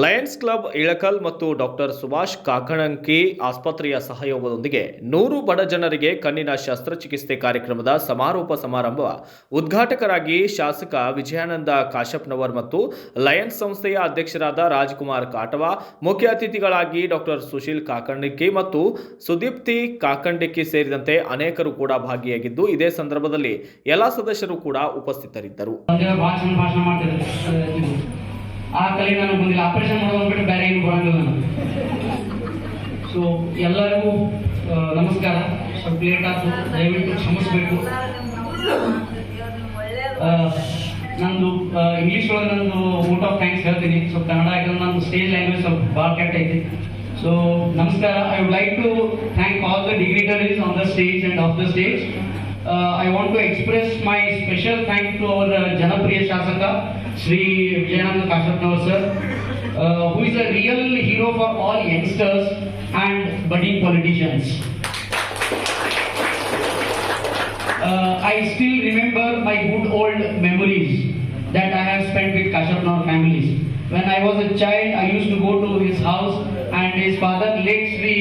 Lions club Ilkal ಮತ್ತು doctor Subhash ಕಾಕಣಂಕಿ ಆಸ್ಪತ್ರೆಯ ಸಹಯೋಗದೊಂದಿಗೆ ನೂರು ಬಡ ಜನರಿಗೆ ಕಣ್ಣಿನ ಶಸ್ತ್ರಚಿಕಿತ್ಸೆ ಕಾರ್ಯಕ್ರಮದ ಸಮಾರೋಪ ಸಮಾರಂಭ ಉದ್ಘಾಟಕರಾಗಿ ಶಾಸಕ ವಿಜಯಾನಂದ ಕಾಶಪ್ನವರ್ ಮತ್ತು ಲಯನ್ಸ್ ಸಂಸ್ಥೆಯ ಅಧ್ಯಕ್ಷರಾದ ರಾಜ್ಕುಮಾರ್ ಕಾಟವಾ, ಮುಖ್ಯ ಅತಿಥಿಗಳಾಗಿ ಡಾಕ್ಟರ್ ಸುಶೀಲ್ ಕಾಕಂಡಿಕ್ಕಿ ಮತ್ತು ಸುದೀಪ್ತಿ ಕಾಕಂಡಿಕ್ಕಿ ಸೇರಿದಂತೆ ಅನೇಕರು ಕೂಡ ಭಾಗಿಯಾಗಿದ್ದು, ಇದೇ ಸಂದರ್ಭದಲ್ಲಿ ಎಲ್ಲ ಸದಸ್ಯರು ಕೂಡ ಉಪಸ್ಥಿತರಿದ್ದರು. ಆ ಕಲೆ ನನಗೆ ಬಂದಿಲ್ಲ. ಆಪರೇಷನ್ ಮಾಡೋದು ಬಿಟ್ಟು ಬೇರೆ ಏನು ಬರಂಗಿಲ್ಲ ನಾನು. ಸೊ ಎಲ್ಲರಿಗೂ ನಮಸ್ಕಾರ. ಸ್ವಲ್ಪ ಲೇಟ್ ಆಯ್ತು. ದಯವಿಟ್ಟು ಕ್ಷಮಿಸ್ಬೇಕು. ನಂದು ಇಂಗ್ಲೀಷ್ ಒಳಗೆ ನಂದು ಊಟ ಆಫ್ ಥ್ಯಾಂಕ್ಸ್ ಹೇಳ್ತೀನಿ. ಸೊ ಕನ್ನಡ ಯಾಕಂದ್ರೆ ನಂದು ಸ್ಟೇಜ್ ಲ್ಯಾಂಗ್ವೇಜ್ ಸ್ವಲ್ಪ ಭಾಳ ಕೆಟ್ಟ ಐತಿ. ಸೊ ನಮಸ್ಕಾರ. I would like to thank all the dignitaries on the stage and of the stage I want to express my special thank to our ಜನಪ್ರಿಯ ಶಾಸಕ Shri Vijayanand Kashappanavar sir who is a real hero for all youngsters and budding politicians uh, I still remember my good old memories that I have spent with Kashapnor families. When I was a child, I used to go to his house and his father, late Sri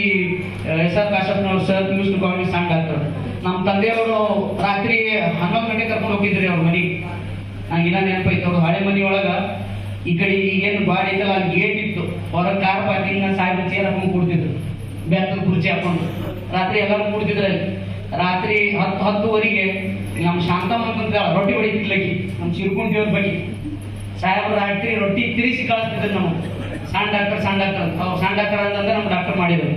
uh, S.R. Kashapnor sir, used to call me son doctor. ನಮ್ಮ ತಂದೆಯವರು ರಾತ್ರಿ ಹನ್ನೊಂದು ಗಂಟೆ ಕರ್ಕೊಂಡು ಹೋಗಿದ್ರಿ ಅವ್ರ ಮನೆಗೆ ನಂಗೆ ಇನ್ನ ನೆನಪೈತೆ ಅವ್ರು ಹಳೆ ಮನೆ ಈ ಕಡೆ ಈಗೇನು ಬಾಡಿ ಇದ್ದಲ್ಲ ಅಲ್ಲಿ ಗೇಟ್ ಇತ್ತು. ಹೊರಗೆ ಕಾರ್ ಪಾರ್ಕಿಂಗ್ ಸಾಹೇಬ್ ಚೇರ್ ಹಾಕೊಂಡು ಕೂಡ್ತಿದ್ರು. ಬೆತ್ತದ ಕುರ್ಚಿ ಹಾಕೊಂಡು. ರಾತ್ರಿ ಎಲ್ಲರೂ ಕೂಡ್ತಿದ್ರು ಅಲ್ಲಿ. ರಾತ್ರಿ ಹತ್ತು, ಹತ್ತುವರೆಗೆ ನಮ್ಮ ಶಾಂತಮ್ಮ ಅಂತ ರೊಟ್ಟಿ ಹೊಡಿತಿದ್ಲಕ್ಕಿ ನಮ್ಮ ಚಿರ್ಕುಂಟಿಯವ್ರ ಬಗ್ಗೆ. ಸಾಹೇಬ್ರ ರಾತ್ರಿ ರೊಟ್ಟಿ ತಿರುಗಿಸಿ ಕಳಿಸ್ತಿದ್ರು ನಮ್ಮ ಸಣ್ಣ ಡಾಕ್ಟರ್ ಸಣ್ಣ ಡಾಕ್ಟರ್ ಅಂತ. ಅವ್ರು ಸಣ್ಣ ಡಾಕ್ಟರ್ ಅಂತಂದ್ರೆ ನಮ್ಮ ಡಾಕ್ಟರ್ ಮಾಡಿದ್ರು.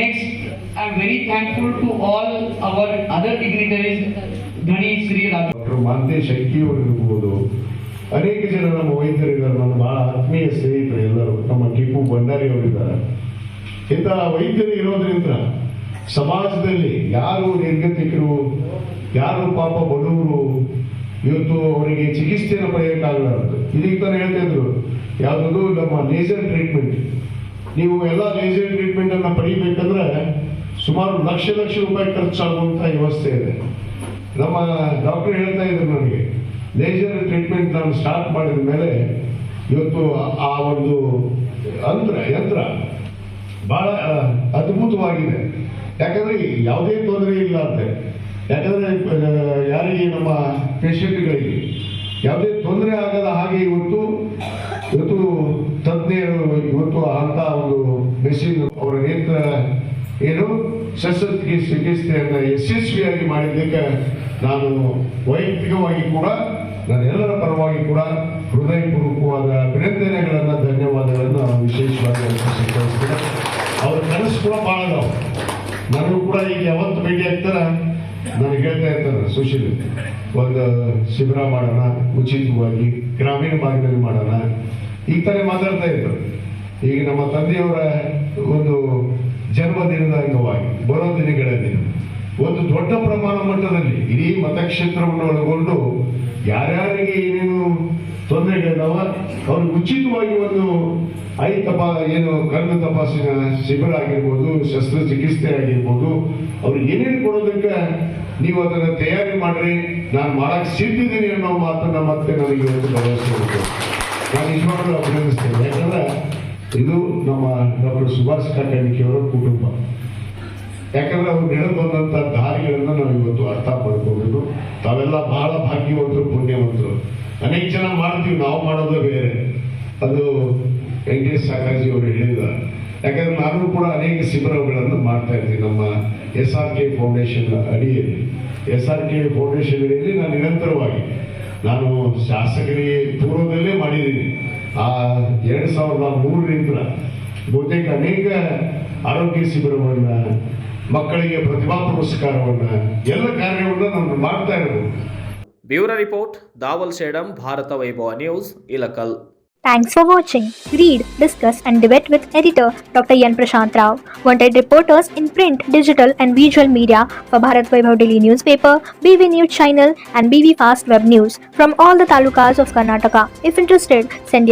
Next I am very thankful to all our other dignitaries Dhani Shri Raja doctor Mantesh ಶಕ್ತಿಯವರು ಇರ್ಬೋದು ಅನೇಕ ಜನ ನಮ್ಮ ವೈದ್ಯರಿದ್ದಾರೆ, ನನ್ನ ಬಹಳ ಆತ್ಮೀಯ ಸ್ನೇಹಿತರು ಎಲ್ಲರೂ, ನಮ್ಮ ಟಿಪ್ಪು ಭಂಡಾರಿ ಅವರಿದ್ದಾರೆ. ಇಂತಹ ವೈದ್ಯರು ಇರೋದ್ರಿಂದ ಸಮಾಜದಲ್ಲಿ ಯಾರು ನಿರ್ಗತಿಕರು, ಯಾರು ಪಾಪ ಬಡವರು, ಇವತ್ತು ಅವರಿಗೆ ಚಿಕಿತ್ಸೆಯನ್ನು ಪಡೆಯೋಕ್ಕಾಗಲಾರದು. ಇದೀಗ ತಾನು ಹೇಳ್ತಿದ್ರು ಯಾವುದದು ನಮ್ಮ ಲೇಸರ್ ಟ್ರೀಟ್ಮೆಂಟ್ ನೀವು ಎಲ್ಲ ಲೇಸರ್ ಟ್ರೀಟ್ಮೆಂಟ್ ಅನ್ನ ಪಡಿಬೇಕಂದ್ರೆ ಸುಮಾರು ಲಕ್ಷ ಲಕ್ಷ ರೂಪಾಯಿ ಖರ್ಚಾಗುವಂತ ವ್ಯವಸ್ಥೆ ಇದೆ. ನಮ್ಮ ಡಾಕ್ಟರ್ ಹೇಳ್ತಾ ಇದ್ರು ನನಗೆ ಲೇಜರ್ ಟ್ರೀಟ್ಮೆಂಟ್ ನಾನು ಸ್ಟಾರ್ಟ್ ಮಾಡಿದ ಮೇಲೆ ಇವತ್ತು ಆ ಒಂದು ಅಂತ್ರ ಯಂತ್ರ ಬಹಳ ಅದ್ಭುತವಾಗಿದೆ. ಯಾಕಂದ್ರೆ ಯಾವುದೇ ತೊಂದರೆ ಇಲ್ಲ ಅಂತೆ. ಯಾಕಂದ್ರೆ ಯಾರಿಗೆ ನಮ್ಮ ಪೇಷಂಟ್ಗಳಿಗೆ ಯಾವುದೇ ತೊಂದರೆ ಆಗದ ಹಾಗೆ ಇವತ್ತು ಇವತ್ತು ತಜ್ಞರು, ಇವತ್ತು ಅಂತ ಒಂದು ಮೆಷಿನ್ ಅವರ ನೇತ್ರ ಏನು ಶಸ್ತ್ರಚಿಕಿತ್ಸೆ ಚಿಕಿತ್ಸೆಯನ್ನು ಯಶಸ್ವಿಯಾಗಿ ಮಾಡಿದ್ದಕ್ಕೆ ನಾನು ವೈಯಕ್ತಿಕವಾಗಿ ಕೂಡ ನಾನೆಲ್ಲರ ಪರವಾಗಿ ಕೂಡ ಹೃದಯಪೂರ್ವಕವಾದ ಅಭಿನಂದನೆಗಳನ್ನು, ಧನ್ಯವಾದಗಳನ್ನು ನಾನು ವಿಶೇಷವಾಗಿ ಅವ್ರ ಕನಸು ಕೂಡ ಭಾಳ ನನಗೂ ಕೂಡ ಈಗ ಯಾವತ್ತು ಭೇಟಿ ಆಗ್ತಾರೆ? ನನಗೆ ಹೇಳ್ತಾ ಇರ್ತಾರೆ ಸುಶೀಲ್, ಒಂದು ಶಿಬಿರ ಮಾಡೋಣ, ಉಚಿತವಾಗಿ ಗ್ರಾಮೀಣ ಭಾಗದಲ್ಲಿ ಮಾಡೋಣ. ಈ ಥರ ಮಾತಾಡ್ತಾ ಇದ್ರು. ಈಗ ನಮ್ಮ ತಂದೆಯವರ ಒಂದು ಜನ್ಮದಿನದ ಅಂಗವಾಗಿ ಬರೋ ದಿನಗಳಲ್ಲಿ ಒಂದು ದೊಡ್ಡ ಪ್ರಮಾಣ ಮಟ್ಟದಲ್ಲಿ ಇಡೀ ಮತಕ್ಷೇತ್ರವನ್ನು ಒಳಗೊಂಡು ಯಾರ್ಯಾರಿಗೆ ಏನೇನು ತೊಂದರೆಗಳಿದಾವ ಅವ್ರಿಗೆ ಉಚಿತವಾಗಿ ಒಂದು ಐ ತಪಾ, ಏನು ಕರ್ಮ ತಪಾಸಣೆ ಶಿಬಿರ ಆಗಿರ್ಬೋದು, ಶಸ್ತ್ರಚಿಕಿತ್ಸೆ ಆಗಿರ್ಬೋದು ಅವ್ರಿಗೆ ಏನೇನು ಕೊಡೋದಕ್ಕೆ ನೀವು ಅದನ್ನ ತಯಾರಿ ಮಾಡ್ರಿ, ನಾನು ಮಾಡಕ್ ಸಿದ್ಧಿದ್ದೀನಿ ಅನ್ನೋ ಮಾತನ್ನ ಮತ್ತೆ ನನಗೆ ಒಂದು ಭರವಸೆ ನಾನು ನಿಜವಾಗ್ಲೂ ಅಭಿನಂದಿಸ್ತೇನೆ. ಯಾಕಂದ್ರೆ ಇದು ನಮ್ಮ ಡಾಕ್ಟರ್ ಸುಭಾಷ್ ಕಾಕಣಿಕೆಯವರ ಕುಟುಂಬ. ಯಾಕಂದ್ರೆ ಅವ್ರು ನಡೆದು ಬಂದಂತ ದಾರಿಗಳನ್ನ ನಾವು ಇವತ್ತು ಅರ್ಥ ಮಾಡ್ಕೋಬೇಕು ತಾವೆಲ್ಲ ಬಹಳ ಭಾಗ್ಯವಂತರು, ಪುಣ್ಯವಂತರು. ಅನೇಕ ಜನ ಮಾಡ್ತೀವಿ, ನಾವು ಮಾಡೋದು ಬೇರೆ. ಅದು ವೆಂಕಟೇಶ್ ಸಾಕಾಜಿ ಅವರು ಹೇಳಿದ. ಯಾಕಂದ್ರೆ ನಾನು ಕೂಡ ಅನೇಕ ಶಿಬಿರಗಳನ್ನು ಮಾಡ್ತಾ ಇದ್ದೀನಿ ನಮ್ಮ ಎಸ್ ಆರ್ ಕೆ ಫೌಂಡೇಶನ್ ಅಡಿಯಲ್ಲಿ. ಎಸ್ ಆರ್ ಕೆ ಫೌಂಡೇಶನ್ ಅಡಿಯಲ್ಲಿ ನಾನು ನಿರಂತರವಾಗಿ, ನಾನು ಶಾಸಕರಿಗೆ ಪೂರ್ವದಲ್ಲೇ ಮಾಡಿದ್ದೀನಿ. ಆ ಎರಡು ಸಾವಿರದ ಮೂರರಿಂದ ಬಹುತೇಕ ಅನೇಕ ಆರೋಗ್ಯ ಶಿಬಿರವನ್ನ ಮಕ್ಕಳಿಗೆ ಪ್ರತಿಭಾ ಪುರಸ್ಕಾರವನ್ನ ಎಲ್ಲ ಕಾರ್ಯವನ್ನ ನಾನು ಮಾಡ್ತಾ ಇರ್ಬೋದು bureau report Dawal Shedam Bharat Vaibhav news Ilkal Thanks for watching. Read, discuss, and debate with editor Dr. Yan Prashant Rao. Wanted reporters in print, digital, and visual media for Bharat Vaibhav Daily newspaper, BV News channel, and BV Fast Web News from all the talukas of Karnataka. If interested, send your